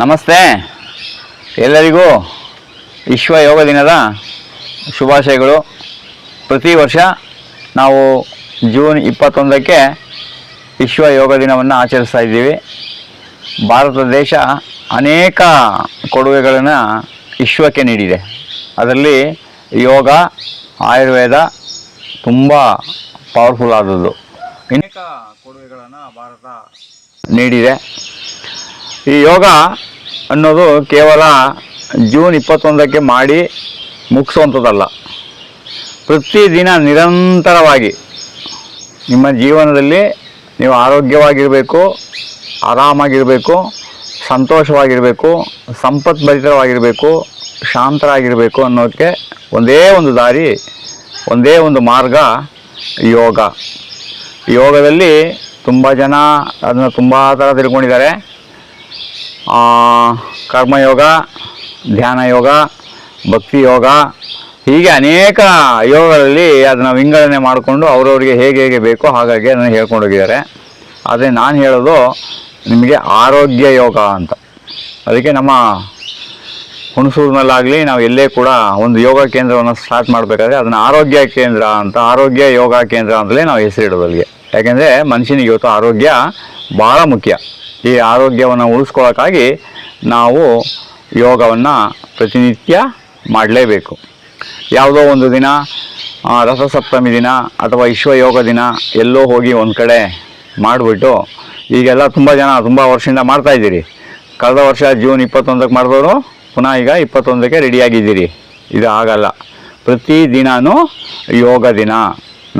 ನಮಸ್ತೆ. ಎಲ್ಲರಿಗೂ ವಿಶ್ವ ಯೋಗ ದಿನದ ಶುಭಾಶಯಗಳು. ಪ್ರತಿ ವರ್ಷ ನಾವು ಜೂನ್ ಇಪ್ಪತ್ತೊಂದಕ್ಕೆ ವಿಶ್ವ ಯೋಗ ದಿನವನ್ನು ಆಚರಿಸ್ತಾ ಇದ್ದೀವಿ. ಭಾರತ ದೇಶ ಅನೇಕ ಕೊಡುಗೆಗಳನ್ನು ವಿಶ್ವಕ್ಕೆ ನೀಡಿದೆ. ಅದರಲ್ಲಿ ಯೋಗ, ಆಯುರ್ವೇದ ತುಂಬ ಪವರ್ಫುಲ್ ಆದದ್ದು. ಅನೇಕ ಕೊಡುಗೆಗಳನ್ನು ಭಾರತ ನೀಡಿದೆ. ಈ ಯೋಗ ಅನ್ನೋದು ಕೇವಲ ಜೂನ್ ಇಪ್ಪತ್ತೊಂದಕ್ಕೆ ಮಾಡಿ ಮುಗಿಸುವಂಥದ್ದಲ್ಲ. ಪ್ರತಿದಿನ ನಿರಂತರವಾಗಿ ನಿಮ್ಮ ಜೀವನದಲ್ಲಿ ನೀವು ಆರೋಗ್ಯವಾಗಿರಬೇಕು, ಆರಾಮಾಗಿರಬೇಕು, ಸಂತೋಷವಾಗಿರಬೇಕು, ಸಂಪತ್ಭರಿತವಾಗಿರಬೇಕು, ಶಾಂತರಾಗಿರಬೇಕು ಅನ್ನೋದಕ್ಕೆ ಒಂದೇ ಒಂದು ದಾರಿ, ಒಂದೇ ಒಂದು ಮಾರ್ಗ ಯೋಗ. ಯೋಗದಲ್ಲಿ ತುಂಬ ಜನ ಅದನ್ನು ತುಂಬ ಥರ ತಿಳ್ಕೊಂಡಿದ್ದಾರೆ. ಕರ್ಮಯೋಗ ಧ್ಯಾನ ಯೋಗ, ಭಕ್ತಿ ಯೋಗ, ಹೀಗೆ ಅನೇಕ ಯೋಗಗಳಲ್ಲಿ ಅದನ್ನು ವಿಂಗಡಣೆ ಮಾಡಿಕೊಂಡು ಅವರವರಿಗೆ ಹೇಗೆ ಹೇಗೆ ಬೇಕೋ ಹಾಗಾಗಿ ಅದನ್ನು ಹೇಳ್ಕೊಂಡೋಗಿದ್ದಾರೆ ಆದರೆ ನಾನು ಹೇಳೋದು ನಿಮಗೆ ಆರೋಗ್ಯ ಯೋಗ ಅಂತ. ಅದಕ್ಕೆ ನಮ್ಮ ಹುಣಸೂರಿನಲ್ಲಾಗಲಿ ನಾವು ಎಲ್ಲೇ ಕೂಡ ಒಂದು ಯೋಗ ಕೇಂದ್ರವನ್ನು ಸ್ಟಾರ್ಟ್ ಮಾಡಬೇಕಾದ್ರೆ ಅದನ್ನು ಆರೋಗ್ಯ ಕೇಂದ್ರ ಅಂತ, ಆರೋಗ್ಯ ಯೋಗ ಕೇಂದ್ರ ಅಂತಲೇ ನಾವು ಹೆಸರಿಡೋದು ಅಲ್ಲಿಗೆ. ಯಾಕೆಂದರೆ ಮನುಷ್ಯನಿಗೆ ಇವತ್ತು ಆರೋಗ್ಯ ಭಾಳ ಮುಖ್ಯ. ಈ ಆರೋಗ್ಯವನ್ನು ಉಳಿಸ್ಕೊಳ್ಳೋಕ್ಕಾಗಿ ನಾವು ಯೋಗವನ್ನು ಪ್ರತಿನಿತ್ಯ ಮಾಡಲೇಬೇಕು. ಯಾವುದೋ ಒಂದು ದಿನ ರಥಸಪ್ತಮಿ ದಿನ ಅಥವಾ ವಿಶ್ವ ಯೋಗ ದಿನ ಎಲ್ಲೋ ಹೋಗಿ ಒಂದು ಕಡೆ ಮಾಡಿಬಿಟ್ಟು, ಈಗೆಲ್ಲ ತುಂಬ ಜನ ತುಂಬ ವರ್ಷದಿಂದ ಮಾಡ್ತಾಯಿದ್ದೀರಿ ಕಳೆದ ವರ್ಷ ಜೂನ್ ಇಪ್ಪತ್ತೊಂದಕ್ಕೆ ಮಾಡಿದವರು, ಪುನಃ ಈಗ ಇಪ್ಪತ್ತೊಂದಕ್ಕೆ ರೆಡಿಯಾಗಿದ್ದೀರಿ. ಇದು ಆಗಲ್ಲ ಪ್ರತಿ ದಿನಾನೂ ಯೋಗ ದಿನ.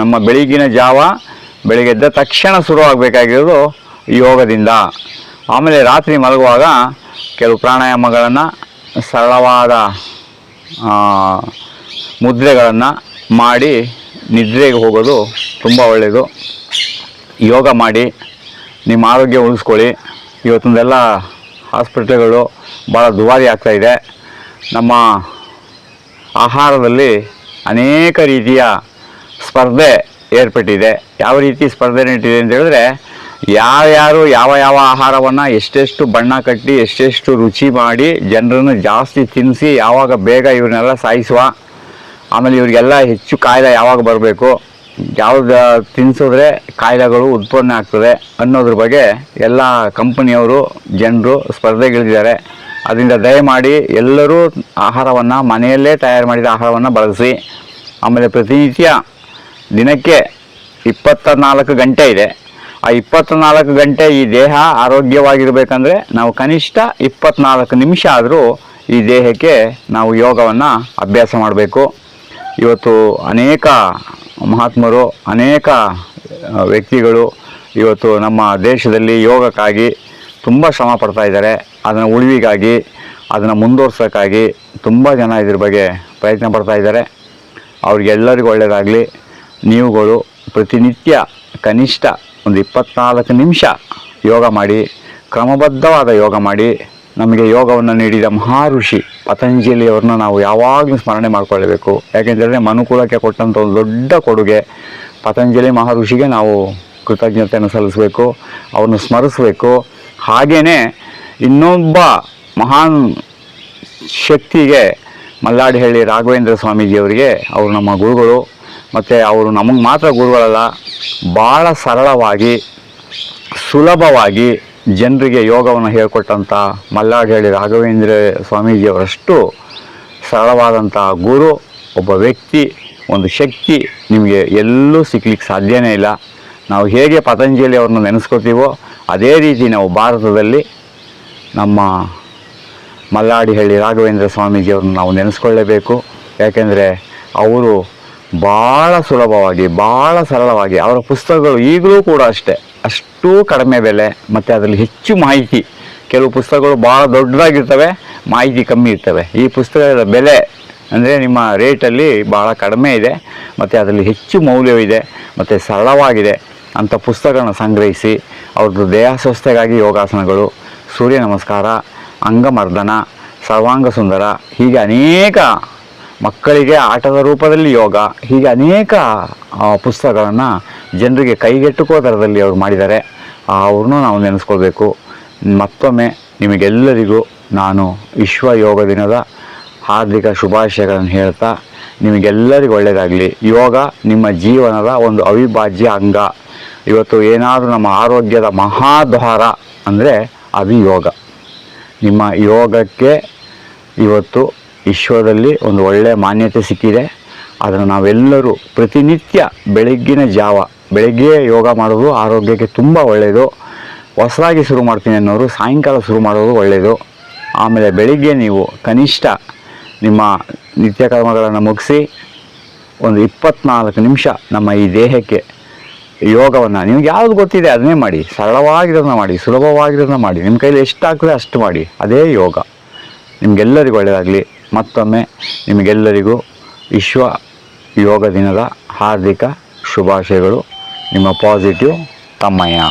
ನಮ್ಮ ಬೆಳಗಿನ ಜಾವ ಬೆಳಗ್ಗೆದ್ದ ತಕ್ಷಣ ಶುರು ಆಗಬೇಕಾಗಿರೋದು ಯೋಗದಿಂದ. ಆಮೇಲೆ ರಾತ್ರಿ ಮಲಗುವಾಗ ಕೆಲವು ಪ್ರಾಣಾಯಾಮಗಳನ್ನು, ಸರಳವಾದ ಮುದ್ರೆಗಳನ್ನು ಮಾಡಿ ನಿದ್ರೆಗೆ ಹೋಗೋದು ತುಂಬ ಒಳ್ಳೆಯದು ಯೋಗ ಮಾಡಿ, ನಿಮ್ಮ ಆರೋಗ್ಯ ಉಳಿಸ್ಕೊಳ್ಳಿ. ಇವತ್ತಿಂದೆಲ್ಲ ಹಾಸ್ಪಿಟ್ಲ್ಗಳು ಭಾಳ ದುಬಾರಿ ಆಗ್ತಾಯಿದೆ ನಮ್ಮ ಆಹಾರದಲ್ಲಿ ಅನೇಕ ರೀತಿಯ ಸ್ಪರ್ಧೆ ಏರ್ಪಟ್ಟಿದೆ. ಯಾವ ರೀತಿ ಸ್ಪರ್ಧೆ ನಡೀತಿದೆ ಅಂತ ಹೇಳಿದ್ರೆ ಯಾರ್ಯಾರು ಯಾವ ಯಾವ ಆಹಾರವನ್ನು ಎಷ್ಟೆಷ್ಟು ಬಣ್ಣ ಕಟ್ಟಿ, ಎಷ್ಟೆಷ್ಟು ರುಚಿ ಮಾಡಿ ಜನರನ್ನು ಜಾಸ್ತಿ ತಿನ್ನಿಸಿ ಯಾವಾಗ ಬೇಗ ಇವ್ರನ್ನೆಲ್ಲ ಸಾಯಿಸುವ, ಆಮೇಲೆ ಇವರಿಗೆಲ್ಲ ಹೆಚ್ಚು ಕಾಯಿಲೆ ಯಾವಾಗ ಬರಬೇಕು, ಯಾವ್ದು ತಿನ್ಸಿದ್ರೆ ಕಾಯಿಲೆಗಳು ಉತ್ಪನ್ನ ಆಗ್ತದೆ ಅನ್ನೋದ್ರ ಬಗ್ಗೆ ಎಲ್ಲ ಕಂಪನಿಯವರು, ಜನರು ಸ್ಪರ್ಧೆಗಿಳಿದಿದ್ದಾರೆ. ಅದರಿಂದ ದಯಮಾಡಿ ಎಲ್ಲರೂ ಆಹಾರವನ್ನು, ಮನೆಯಲ್ಲೇ ತಯಾರು ಮಾಡಿದ ಆಹಾರವನ್ನು ಬಳಸಿ. ಆಮೇಲೆ ಪ್ರತಿನಿತ್ಯ ದಿನಕ್ಕೆ ಇಪ್ಪತ್ತ ನಾಲ್ಕು ಗಂಟೆ ಇದೆ. ಆ ಇಪ್ಪತ್ನಾಲ್ಕು ಗಂಟೆ ಈ ದೇಹ ಆರೋಗ್ಯವಾಗಿರಬೇಕಂದ್ರೆ ನಾವು ಕನಿಷ್ಠ ಇಪ್ಪತ್ನಾಲ್ಕು ನಿಮಿಷ ಆದರೂ ಈ ದೇಹಕ್ಕೆ ನಾವು ಯೋಗವನ್ನು ಅಭ್ಯಾಸ ಮಾಡಬೇಕು. ಇವತ್ತು ಅನೇಕ ಮಹಾತ್ಮರು, ಅನೇಕ ವ್ಯಕ್ತಿಗಳು ಇವತ್ತು ನಮ್ಮ ದೇಶದಲ್ಲಿ ಯೋಗಕ್ಕಾಗಿ ತುಂಬ ಶ್ರಮ ಪಡ್ತಾ ಇದ್ದಾರೆ. ಅದನ್ನು ಉಳಿವಿಗಾಗಿ, ಅದನ್ನು ಮುಂದುವರ್ಸೋಕ್ಕಾಗಿ ತುಂಬ ಜನ ಇದ್ರ ಬಗ್ಗೆ ಪ್ರಯತ್ನ ಪಡ್ತಾ ಇದ್ದಾರೆ. ಅವ್ರಿಗೆಲ್ಲರಿಗೂ ಒಳ್ಳೆಯದಾಗಲಿ ನೀವುಗಳು ಪ್ರತಿನಿತ್ಯ ಕನಿಷ್ಠ ಒಂದು ಇಪ್ಪತ್ನಾಲ್ಕು ನಿಮಿಷ ಯೋಗ ಮಾಡಿ, ಕ್ರಮಬದ್ಧವಾದ ಯೋಗ ಮಾಡಿ, ನಮಗೆ ಯೋಗವನ್ನು ನೀಡಿದ ಮಹಾಋಷಿ ಪತಂಜಲಿಯವ್ರನ್ನ ನಾವು ಯಾವಾಗಲೂ ಸ್ಮರಣೆ ಮಾಡಿಕೊಳ್ಳಬೇಕು. ಯಾಕೆಂದರೆ ಮನುಕುಲಕ್ಕೆ ಕೊಟ್ಟಂಥ ಒಂದು ದೊಡ್ಡ ಕೊಡುಗೆ ಪತಂಜಲಿ ಮಹಾಋಷಿಗೆ ನಾವು ಕೃತಜ್ಞತೆಯನ್ನು ಸಲ್ಲಿಸಬೇಕು, ಅವ್ರನ್ನ ಸ್ಮರಿಸಬೇಕು. ಹಾಗೆಯೇ ಇನ್ನೊಬ್ಬ ಮಹಾನ್ ಶಕ್ತಿಗೆ ಮಲ್ಲಾಡಿಹಳ್ಳಿ ರಾಘವೇಂದ್ರ ಸ್ವಾಮೀಜಿಯವರಿಗೆ ಅವರು ನಮ್ಮ ಗುರುಗಳು, ಮತ್ತು ಅವರು ನಮಗೆ ಮಾತ್ರ ಗುರುಗಳಲ್ಲ ಭಾಳ ಸರಳವಾಗಿ, ಸುಲಭವಾಗಿ ಜನರಿಗೆ ಯೋಗವನ್ನು ಹೇಳ್ಕೊಟ್ಟಂಥ ಮಲ್ಲಾಡಹಳ್ಳಿ ರಾಘವೇಂದ್ರ ಸ್ವಾಮೀಜಿಯವರಷ್ಟು ಸರಳವಾದಂಥ ಗುರು, ಒಬ್ಬ ವ್ಯಕ್ತಿ, ಒಂದು ಶಕ್ತಿ ನಿಮಗೆ ಎಲ್ಲೂ ಸಿಗ್ಲಿಕ್ಕೆ ಸಾಧ್ಯವೇ ಇಲ್ಲ. ನಾವು ಹೇಗೆ ಪತಂಜಲಿ ಅವ್ರನ್ನ ನೆನೆಸ್ಕೋತೀವೋ ಅದೇ ರೀತಿ ನಾವು ಭಾರತದಲ್ಲಿ ನಮ್ಮ ಮಲ್ಲಾಡಿಹಳ್ಳಿ ರಾಘವೇಂದ್ರ ಸ್ವಾಮೀಜಿಯವ್ರನ್ನ ನಾವು ನೆನೆಸ್ಕೊಳ್ಳೇಬೇಕು. ಯಾಕೆಂದರೆ ಅವರು ಭಾಳ ಸುಲಭವಾಗಿ, ಭಾಳ ಸರಳವಾಗಿ, ಅವರ ಪುಸ್ತಕಗಳು ಈಗಲೂ ಕೂಡ ಅಷ್ಟೇ. ಅಷ್ಟೂ ಕಡಿಮೆ ಬೆಲೆ, ಮತ್ತು ಅದರಲ್ಲಿ ಹೆಚ್ಚು ಮಾಹಿತಿ. ಕೆಲವು ಪುಸ್ತಕಗಳು ಭಾಳ ದೊಡ್ಡದಾಗಿರ್ತವೆ, ಮಾಹಿತಿ ಕಮ್ಮಿ ಇರ್ತವೆ. ಈ ಪುಸ್ತಕದ ಬೆಲೆ ಅಂದರೆ ನಿಮ್ಮ ರೇಟಲ್ಲಿ ಭಾಳ ಕಡಿಮೆ ಇದೆ, ಮತ್ತು ಅದರಲ್ಲಿ ಹೆಚ್ಚು ಮೌಲ್ಯವಿದೆ, ಮತ್ತು ಸರಳವಾಗಿದೆ ಅಂಥ ಪುಸ್ತಕಗಳನ್ನ ಸಂಗ್ರಹಿಸಿ, ಅವ್ರದ್ದು ದೇಹ ಸ್ವಸ್ಥೆಗಾಗಿ ಯೋಗಾಸನಗಳು, ಸೂರ್ಯ ನಮಸ್ಕಾರ, ಅಂಗಮರ್ದನ ಸರ್ವಾಂಗ ಸುಂದರ ಹೀಗೆ ಅನೇಕ ಮಕ್ಕಳಿಗೆ ಆಟದ ರೂಪದಲ್ಲಿ ಯೋಗ, ಹೀಗೆ ಅನೇಕ ಪುಸ್ತಕಗಳನ್ನು ಜನರಿಗೆ ಕೈಗೆಟುಕುವ ಥರದಲ್ಲಿ ಅವ್ರು ಮಾಡಿದ್ದಾರೆ. ಅವ್ರನ್ನೂ ನಾವು ನೆನೆಸ್ಕೊಳ್ಬೇಕು. ಮತ್ತೊಮ್ಮೆ ನಿಮಗೆಲ್ಲರಿಗೂ ನಾನು ವಿಶ್ವ ಯೋಗ ದಿನದ ಹಾರ್ದಿಕ ಶುಭಾಶಯಗಳನ್ನು ಹೇಳ್ತಾ, ನಿಮಗೆಲ್ಲರಿಗೂ ಒಳ್ಳೆಯದಾಗಲಿ. ಯೋಗ ನಿಮ್ಮ ಜೀವನದ ಒಂದು ಅವಿಭಾಜ್ಯ ಅಂಗ. ಇವತ್ತು ಏನಾದರೂ ನಮ್ಮ ಆರೋಗ್ಯದ ಮಹಾದ್ವಾರ ಅಂದರೆ ಅದು ಯೋಗ. ನಿಮ್ಮ ಯೋಗಕ್ಕೆ ಇವತ್ತು ವಿಶ್ವದಲ್ಲಿ ಒಂದು ಒಳ್ಳೆಯ ಮಾನ್ಯತೆ ಸಿಕ್ಕಿದೆ. ಅದನ್ನು ನಾವೆಲ್ಲರೂ ಪ್ರತಿನಿತ್ಯ ಬೆಳಗ್ಗಿನ ಜಾವ, ಬೆಳಗ್ಗೆ ಯೋಗ ಮಾಡೋದು ಆರೋಗ್ಯಕ್ಕೆ ತುಂಬ ಒಳ್ಳೆಯದು. ಹೊಸದಾಗಿ ಶುರು ಮಾಡ್ತೀನಿ ಅನ್ನೋರು ಸಾಯಂಕಾಲ ಶುರು ಮಾಡೋದು ಒಳ್ಳೆಯದು. ಆಮೇಲೆ ಬೆಳಿಗ್ಗೆ ನೀವು ಕನಿಷ್ಠ ನಿಮ್ಮ ನಿತ್ಯ ಕರ್ಮಗಳನ್ನು ಮುಗಿಸಿ ಒಂದು ಇಪ್ಪತ್ನಾಲ್ಕು ನಿಮಿಷ ನಮ್ಮ ಈ ದೇಹಕ್ಕೆ ಯೋಗವನ್ನು ನಿಮ್ಗೆ ಯಾವುದು ಗೊತ್ತಿದೆ ಅದನ್ನೇ ಮಾಡಿ. ಸರಳವಾಗಿರೋದನ್ನ ಮಾಡಿ, ಸುಲಭವಾಗಿರೋದನ್ನ ಮಾಡಿ. ನಿಮ್ಮ ಕೈಯಲ್ಲಿ ಎಷ್ಟು ಆಗ್ತದೆ ಅಷ್ಟು ಮಾಡಿ. ಅದೇ ಯೋಗ. ನಿಮಗೆಲ್ಲರಿಗೂ ಒಳ್ಳೆಯದಾಗಲಿ. ಮತ್ತೊಮ್ಮೆ ನಿಮಗೆಲ್ಲರಿಗೂ ವಿಶ್ವ ಯೋಗ ದಿನದ ಹಾರ್ದಿಕ ಶುಭಾಶಯಗಳು. ನಿಮ್ಮ ಪಾಸಿಟಿವ್ ತಮ್ಮಯ್ಯ.